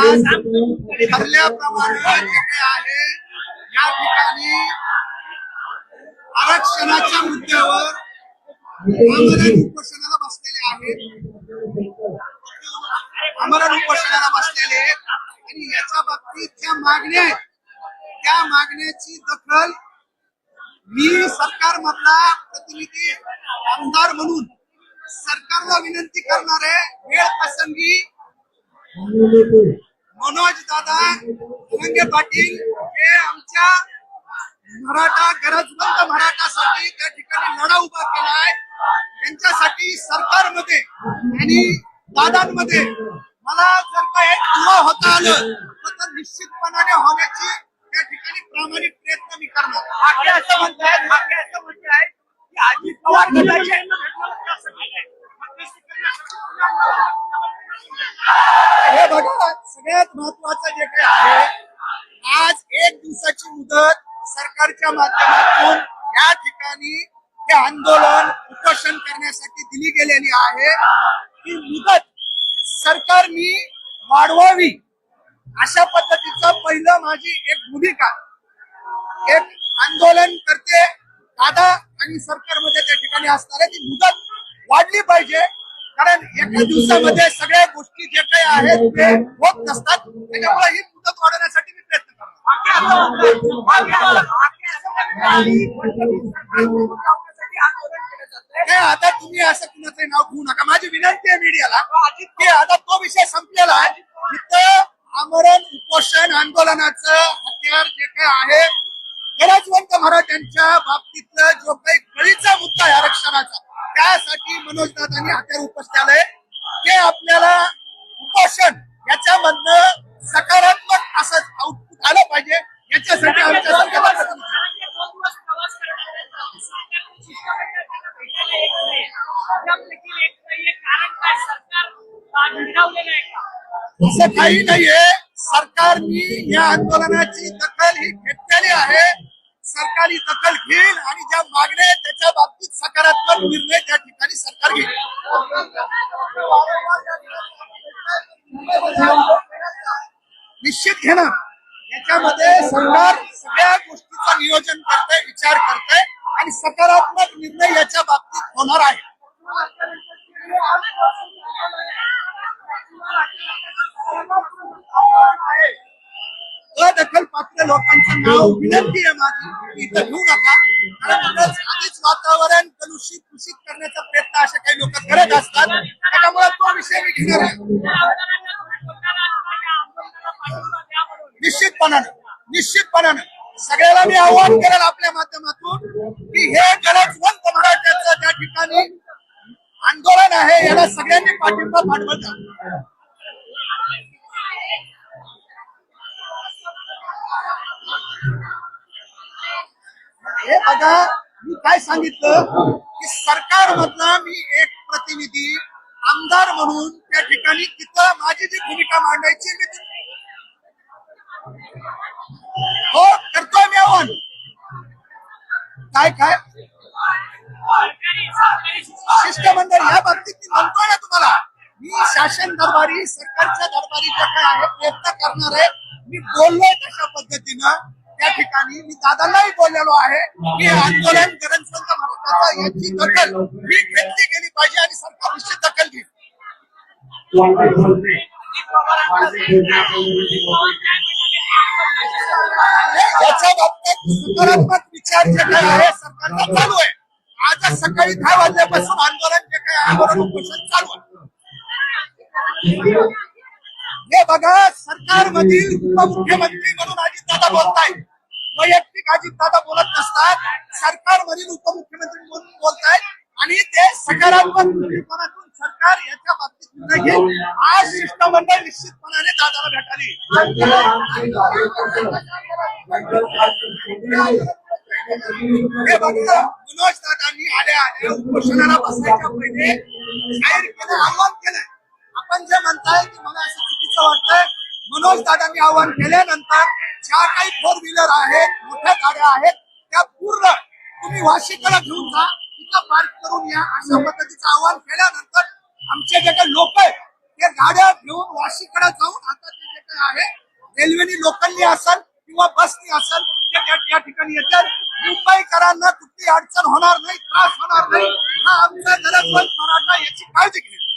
आज ठरल्याप्रमाणे आहे या ठिकाणी आरक्षणाच्या मुद्द्यावर उपोषणाला बसलेले आहेत. आमरण उपोषणाला बसलेले आहेत. आणि याच्या बाबतीत ज्या मागण्या आहेत त्या मागण्याची दखल मी सरकारमधला प्रतिनिधी आमदार म्हणून सरकारला विनंती करणार आहे वेळ प्रसंगी मनोज दादा धनंगे पाटील हे आमच्या मराठा गरजवंत मराठासाठी त्या ठिकाणी लढा उभा केला आहे त्यांच्यासाठी सरकारमध्ये आणि दादांमध्ये मला जर का हे दुवा होता आलं तर निश्चितपणाने होण्याची त्या ठिकाणी प्रामाणिक प्रयत्न मी करणार. असं म्हणतायत ठाकरे असं म्हणतायत की अजित पवार हे बघा सगळ्यात महत्वाचं जे काही आहे आज एक दिवसाची मुदत सरकारच्या माध्यमातून या ठिकाणी हे आंदोलन उपोषण करण्यासाठी दिली गेलेली आहे. ही मुदत सरकारनी वाढवावी अशा पद्धतीचं पहिलं माझी एक भूमिका. एक आंदोलन करते दादा आणि सरकारमध्ये त्या ठिकाणी असणारे ती मुदत वाढली पाहिजे. कारण एका दिवसामध्ये सगळ्या गोष्टी जे काही आहेत ते होत नसतात. त्याच्यामुळे ही मुदत वाढवण्यासाठी मी प्रयत्न करतो. हे आता तुम्ही असं कुणाचं नाव घेऊ नका. माझी विनंती आहे मीडियाला की आता तो विषय संपलेला आहे. इथं आमरण उपोषण आंदोलनाचं हत्यार जे काय आहे गरजवंत मराठ्यांच्या बाबतीतलं जो काही कळीचा मुद्दा आहे आरक्षणाचा त्यासाठी मनोज दादांनी हत्यार उपसण्यालंय ते आपल्याला उपोषण याच्यामधनं सकारात्मक असं आउटपुट आलं पाहिजे. याच्यासाठी आमच्या असं काही नाहीये. सरकारने या आंदोलनाची दखल ही घेतलेली आहे. सरकारी दखल घेईल आणि ज्या मागण्या आहेत त्याच्या बाबतीत सकारात्मक निर्णय त्या ठिकाणी सरकार घेईल. निश्चित घेणार. याच्यामध्ये सरकार सगळ्या गोष्टीचं नियोजन करतंय विचार करतंय आणि सकारात्मक निर्णय याच्या बाबतीत होणार आहे. पात्र लोकांचं नाव विनंती आहे माझी की इथं घेऊ नका. कारण आधीच वातावरण कलुषित दूषित करण्याचा प्रयत्न असे काही लोक करत असतात. त्याच्यामुळे तो विषय मी घेणार आहे. निश्चितपणानं निश्चितपणानं सगळ्याला मी आव्हान करेल आपल्या माध्यमातून की हे गरजवंत मराठ्याचं त्या ठिकाणी आंदोलन आहे याला सगळ्यांनी पाठिंबा पाठवत आता मी काय सांगितलं? की सरकार मधला मी एक प्रतिनिधी आमदार म्हणून त्या ठिकाणी तिथं माझी जी भूमिका मांडायची मी हो करतोय मी आव्हान. काय काय? शिष्टमंडळ या बाबतीत मी म्हणतोय ना तुम्हाला मी शासन दरबारी सरकारच्या दरबारी जे काय आहे प्रयत्न करणार आहे मी बोललोय तशा पद्धतीनं. त्या ठिकाणी मी दादांनाही बोललेलो आहे की आंदोलन गरजवंत महाराष्ट्राचा याची दखल ही घेतली गेली पाहिजे आणि सरकार निश्चित दखल घेईल. याच्या बाबतीत सकारात्मक विचार जे काय आहे सरकारचा चालू आहे. आज सकाळी दहा वाजल्यापासून आंदोलन जे काय आमरण उपोषण चालू आहे. हे बघा सरकारमधील उपमुख्यमंत्री म्हणून अजितदादा बोलताय वैयक्तिक अजितदादा बोलत नसतात. सरकारमधील उपमुख्यमंत्री म्हणून बोलतायत. आणि ते सकारात्मक दृष्टिकोनातून सरकार याच्या बाबतीत निर्णय घेईल. आज शिष्टमंडळ निश्चितपणाने दादाला भेटाली हे बघा मनोज दादांनी आले आले उपोषणाला बसायच्या पहिले जाहीरपणे केलं आव्हान केलंय. आपण जे म्हणताय की मला असं चुकीचं वाटतंय. मनोज दादांनी आव्हान केल्यानंतर ज्या काही फोर व्हीलर आहेत मोठ्या गाड्या आहेत त्या पूर्ण तुम्ही वाशिकाला घेऊन जा तिथं पार्क करून या अशा पद्धतीचं आव्हान केल्यानंतर आमचे जे काही लोक आहेत ते गाड्या घेऊन वाशीकडे जाऊन आता ते जे काही आहे रेल्वेनी लोकलनी असेल किंवा बसनी असेल ते त्या त्या ठिकाणी येतात. मुंबईकरांना कुठली अडचण होणार नाही त्रास होणार नाही. हा आमचा गरजवंत मराठा याची काळजी घेईल